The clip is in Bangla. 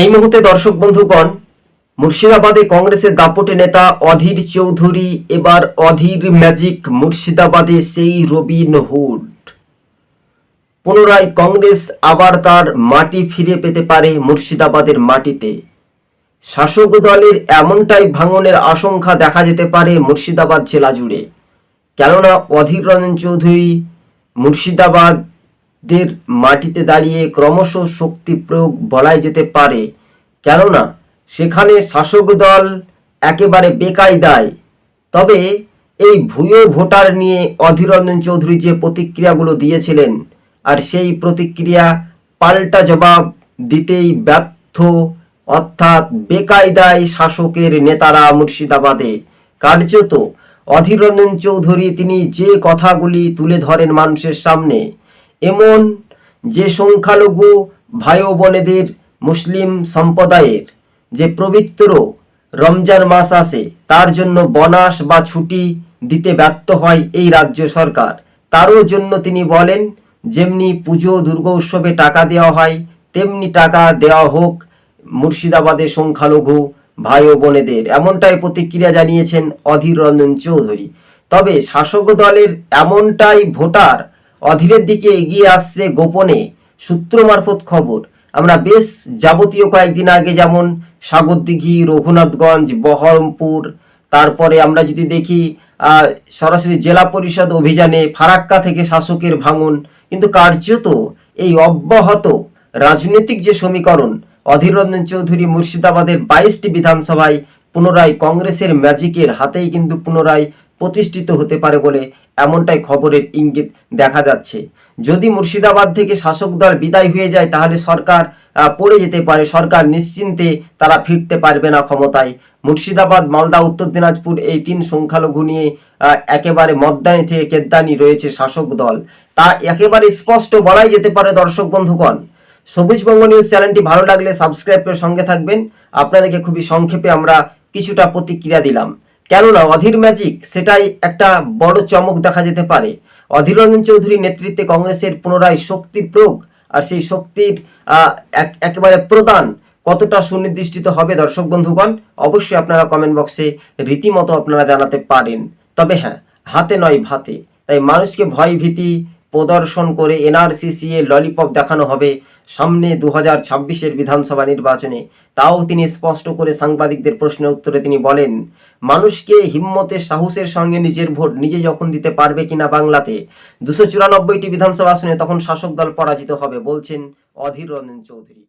এই মুহূর্তে দর্শক বন্ধুগণ, মুর্শিদাবাদে কংগ্রেসের দাপটে নেতা অধীর চৌধুরী, এবার অধীর ম্যাজিক মুর্শিদাবাদে সেই রবিন হুড। পুনরায় কংগ্রেস আবার তার মাটি ফিরে পেতে পারে মুর্শিদাবাদের মাটিতে। শাসক দলের এমনটাই ভাঙনের আশঙ্কা দেখা যেতে পারে মুর্শিদাবাদ জেলা জুড়ে। কেননা অধীর রঞ্জন চৌধুরী মুর্শিদাবাদের মাটিতে দাঁড়িয়ে ক্রমশ শক্তি প্রয়োগ বলাই যেতে পারে। কেননা, সেখানে শাসক দল একেবারে বেকায়দায় তবে এই ভুয়ো ভোটার নিয়ে অধীর রঞ্জন চৌধুরী যে প্রতিক্রিয়াগুলো দিয়েছিলেন, আর সেই প্রতিক্রিয়া পাল্টা জবাব দিতেই ব্যর্থ, অর্থাৎ বেকায়দায় শাসকের নেতারা মুর্শিদাবাদে। কার্যত অধীর রঞ্জন চৌধুরী তিনি যে কথাগুলি তুলে ধরেন মানুষের সামনে এমন যে সংখ্যালঘু ভাই বোনেদের মুসলিম সম্প্রদায়ের যে পবিত্র রমজান মাস আসে তার জন্য বনাস বা ছুটি দিতে ব্যর্থ হয় এই রাজ্য সরকার। তারও জন্য তিনি বলেন, যেমনি পুজো দুর্গা উৎসবে টাকা দেওয়া হয়, তেমনি টাকা দেওয়া হোক মুর্শিদাবাদের সংখ্যালঘু ভাই ও বোনেদের এমনটাই প্রতিক্রিয়া জানিয়েছেন অধীর রঞ্জন চৌধুরী। তবে শাসক দলের এমনটাই ভোটার অধীরের দিকে এগিয়ে আসছে গোপনে সূত্র মারফত খবর। আমরা বেশ যাবতীয় কয়েকদিন আগে যেমন সাগরদিঘি রঘুনাথগঞ্জ, বহরমপুর, তারপরে আমরা যদি দেখি সরাসরি জেলা পরিষদ অভিযানে ফারাক্কা থেকে শাসকের ভাঙন। কিন্তু কার্যত এই অব্যাহত রাজনৈতিক যে সমীকরণ, অধীর রঞ্জন চৌধুরী মুর্শিদাবাদের বাইশটি বিধানসভায় পুনরায় কংগ্রেসের ম্যাজিকের হাতেই কিন্তু পুনরায় প্রতিষ্ঠিত হতে পারে বলে এমনটাই খবরের ইঙ্গিত দেখা যাচ্ছে। যদি মুর্শিদাবাদ থেকে শাসক দল বিদায় হয়ে যায়, তাহলে সরকার পড়ে যেতে পারে। সরকার নিশ্চিন্তে তারা ফিরতে পারবে না ক্ষমতায়। মুর্শিদাবাদ, মালদা, উত্তর দিনাজপুর এই তিন সংখ্যালঘু নিয়ে একেবারে মদ্দানি থেকে কেদ্দানি রয়েছে শাসক দল। তা একেবারে স্পষ্ট বলাই যেতে পারে, দর্শক বন্ধুগণ। সবুজবঙ্গ নিউজ চ্যানেলটি ভালো লাগলে সাবস্ক্রাইব করে সঙ্গে থাকবেন। আপনাদেরকে খুবই সংক্ষেপে আমরা কিছুটা প্রতিক্রিয়া দিলাম। কেননা অধীর ম্যাজিক সেটাই একটা বড় চমক দেখা যেতে পারে। অধীর রঞ্জন চৌধুরীর নেতৃত্বে কংগ্রেসের পুনরায় শক্তি প্রয়োগ আর সেই শক্তির এক- একেবারে প্রদান কতটা সুনির্দিষ্ট হবে দর্শক বন্ধুগণ, অবশ্যই আপনারা কমেন্ট বক্সে রীতিমতো আপনারা জানাতে পারেন। তবে হ্যাঁ হাতে নয় ভাতে। তাই মানুষকে ভয় ভীতি প্রদর্শন করে এনআরসিসি এ ললিপপ দেখানো হবে সামনে দু হাজার ছাব্বিশের বিধানসভা নির্বাচনে। তাও তিনি স্পষ্ট করে সাংবাদিকদের প্রশ্নের উত্তরে তিনি বলেন, মানুষকে হিম্মতের সাহসের সঙ্গে নিজের ভোট নিজে যখন দিতে পারবে কিনা বাংলাতে, দুশো চুরানব্বইটি বিধানসভা আসনে তখন শাসক দল পরাজিত হবে বলছেন অধীর রঞ্জন চৌধুরী।